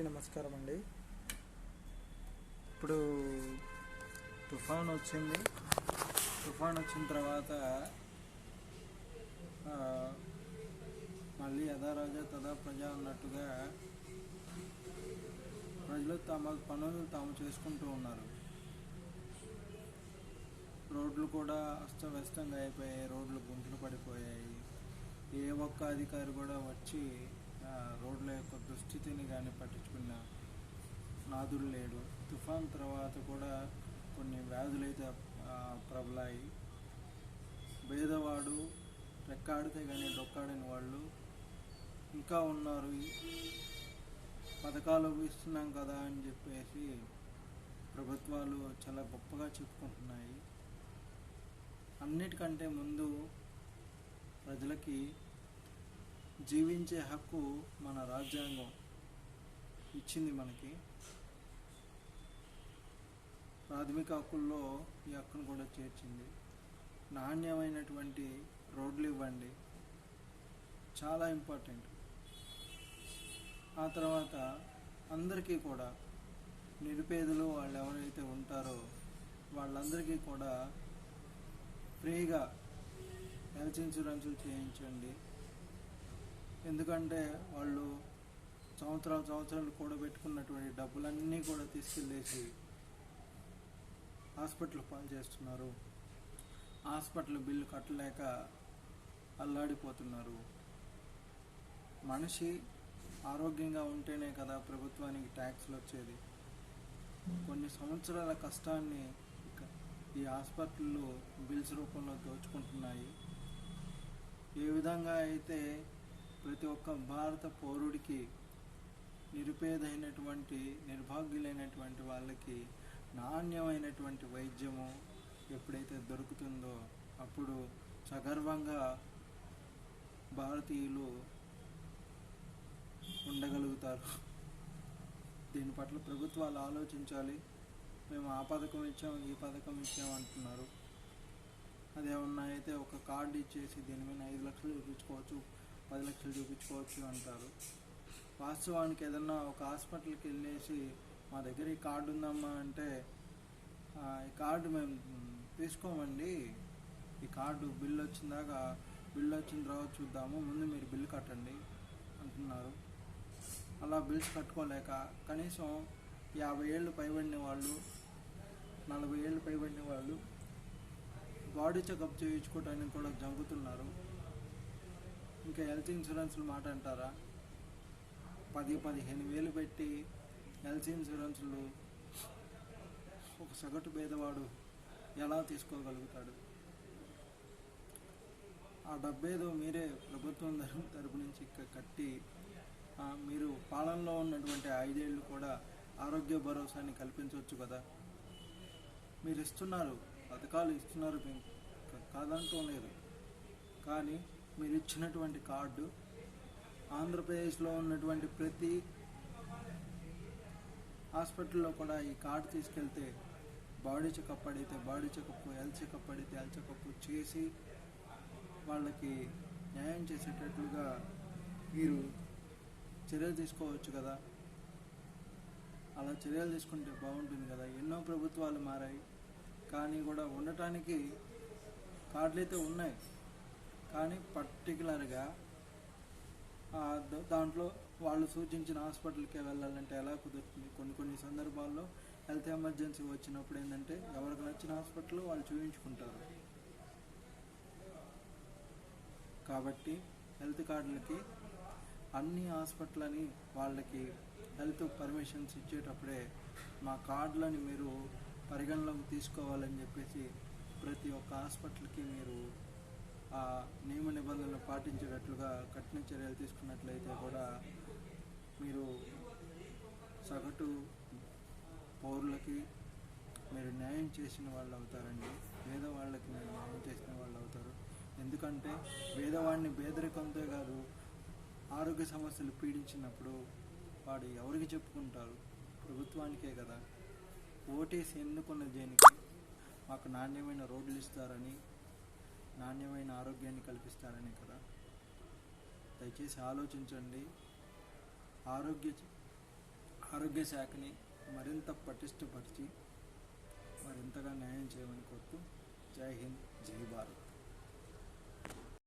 నమస్కారం అండి. ఇప్పుడు తుఫాన్ వచ్చింది. తుఫాన్ వచ్చిన తర్వాత మళ్ళీ యథా రాజా తదా ప్రజ అన్నట్టుగా ప్రజలు తమ పనులు తాము చేసుకుంటూ ఉన్నారు. రోడ్లు కూడా అస్తవ్యస్తంగా అయిపోయాయి రోడ్లు గుంటలు పడిపోయాయి. ఏ ఒక్క అధికారి కూడా వచ్చి రోడ్ల యొక్క దుస్థితిని కానీ పట్టించుకున్న నాదుడు లేడు. తుఫాన్ తర్వాత కూడా కొన్ని వ్యాధులు అయితే ప్రబలాయి. పేదవాడు రెక్కాడితే కానీ డొక్కాడని వాళ్ళు ఇంకా ఉన్నారు. పథకాలు ఇస్తున్నాం కదా అని చెప్పేసి ప్రభుత్వాలు చాలా గొప్పగా చెప్పుకుంటున్నాయి. అన్నిటికంటే ముందు ప్రజలకి జీవించే హక్కు మన రాజ్యాంగం ఇచ్చింది మనకి. ప్రాథమిక హక్కుల్లో ఈ హక్కును కూడా చేర్చింది. నాణ్యమైనటువంటి రోడ్లు ఇవ్వండి. చాలా ఇంపార్టెంట్. ఆ తర్వాత అందరికీ కూడా నిరుపేదలు వాళ్ళు ఎవరైతే ఉంటారో వాళ్ళందరికీ కూడా ఫ్రీగా హెల్త్ ఇన్సూరెన్సులు చేయించండి. ఎందుకంటే వాళ్ళు సంవత్సరాలు సంవత్సరాలు కూడబెట్టుకున్నటువంటి డబ్బులన్నీ కూడా తీసుకెళ్ళేసి హాస్పిటల్ పాలు చేస్తున్నారు. హాస్పిటల్ బిల్లు కట్టలేక అల్లాడిపోతున్నారు. మనిషి ఆరోగ్యంగా ఉంటేనే కదా ప్రభుత్వానికి ట్యాక్స్లు వచ్చేది. కొన్ని సంవత్సరాల కష్టాన్ని ఈ హాస్పిటల్లో బిల్స్ రూపంలో దోచుకుంటున్నాయి. ఏ విధంగా అయితే ప్రతి ఒక్క భారత పౌరుడికి నిరుపేదైనటువంటి నిర్భాగ్యులైనటువంటి వాళ్ళకి నాణ్యమైనటువంటి వైద్యము ఎప్పుడైతే దొరుకుతుందో అప్పుడు సగర్వంగా భారతీయులు ఉండగలుగుతారు. దీని పట్ల ప్రభుత్వాలు ఆలోచించాలి. మేము ఆ పథకం ఇచ్చాం ఈ పథకం ఇచ్చాం అంటున్నారు. అదేమన్నా అయితే ఒక కార్డు ఇచ్చేసి దీని మీద ఐదు లక్షలు చూపించుకోవచ్చు. పది లక్షలు చూపించుకోవచ్చు అంటారు. వాస్తవానికి ఏదన్నా ఒక హాస్పిటల్కి వెళ్ళేసి మా దగ్గర ఈ కార్డు ఉందమ్మా అంటే ఈ కార్డు మేము తీసుకోమండి. ఈ కార్డు బిల్ వచ్చిందాక బిల్ వచ్చిన తర్వాత చూద్దాము. ముందు మీరు బిల్ కట్టండి అంటున్నారు. అలా బిల్స్ కట్టుకోలేక కనీసం యాభై ఏళ్ళు పైబడిన వాళ్ళు నలభై ఏళ్ళు పైబడిన వాళ్ళు బాడీ చెకప్ చేయించుకోవడానికి కూడా జంపుతున్నారు ఇంకా హెల్త్ ఇన్సూరెన్స్లు మాట అంటారా? పది పదిహేను వేలు పెట్టి హెల్త్ ఇన్సూరెన్స్లు ఒక సగటు పేదవాడు ఎలా తీసుకోగలుగుతాడు? ఆ డబ్బేదో మీరే ప్రభుత్వం తరపు నుంచి కట్టి మీరు పాలనలో ఉన్నటువంటి ఐదేళ్ళు కూడా ఆరోగ్య భరోసాని కల్పించవచ్చు కదా? మీరు ఇస్తున్నారు పథకాలు ఇస్తున్నారు కాదంటూ లేదు. కానీ మీరు ఇచ్చినటువంటి కార్డు. ఆంధ్రప్రదేశ్లో ఉన్నటువంటి ప్రతి హాస్పిటల్లో కూడా ఈ కార్డు తీసుకెళ్తే బాడీ చెకప్ అడిగితే బాడీ చెకప్ హెల్త్ చెకప్ అడిగితే హెల్త్ చెకప్ చేసి వాళ్ళకి న్యాయం చేసేటట్లుగా మీరు చర్యలు తీసుకోవచ్చు కదా. అలా చర్యలు తీసుకుంటే బాగుంటుంది కదా. ఎన్నో ప్రభుత్వాలు మారాయి. కానీ కూడా ఉండటానికి కార్డులు అయితే ఉన్నాయి. కానీ పర్టికులర్గా దాంట్లో వాళ్ళు సూచించిన హాస్పిటల్కే వెళ్ళాలంటే ఎలా కుదురుతుంది? కొన్ని కొన్ని సందర్భాల్లో హెల్త్ ఎమర్జెన్సీ వచ్చినప్పుడు ఏంటంటే ఎవరికి నచ్చిన హాస్పిటల్ వాళ్ళు చూపించుకుంటారు కాబట్టి హెల్త్ కార్డులకి అన్ని హాస్పిటల్ని వాళ్ళకి హెల్త్ పర్మిషన్స్ ఇచ్చేటప్పుడే మా కార్డులని మీరు పరిగణలోకి తీసుకోవాలని చెప్పేసి ప్రతి ఒక్క హాస్పిటల్కి మీరు నియమ నిబంధనలు పాటించేటట్లుగా కఠిన చర్యలు తీసుకున్నట్లయితే కూడా మీరు సగటు పౌరులకి మీరు న్యాయం చేసిన వాళ్ళు అవుతారండి. పేదవాళ్ళకి మీరు న్యాయం చేసిన వాళ్ళు అవుతారు. ఎందుకంటే పేదవాడిని పేదరికంతో కాదు ఆరోగ్య సమస్యలు పీడించినప్పుడు వాడు ఎవరికి చెప్పుకుంటారు? ప్రభుత్వానికే కదా. ఓటేసి ఎన్నుకున్న దేనికి? మాకు నాణ్యమైన రోడ్లు ఇస్తారని నాణ్యమైన ఆరోగ్యాన్ని కల్పిస్తారని కదా? దయచేసి ఆలోచించండి. ఆరోగ్య ఆరోగ్య శాఖని మరింత పటిష్టపరిచి మరింతగా న్యాయం చేయమని కోరుతూ జై హింద్ జై భారత్.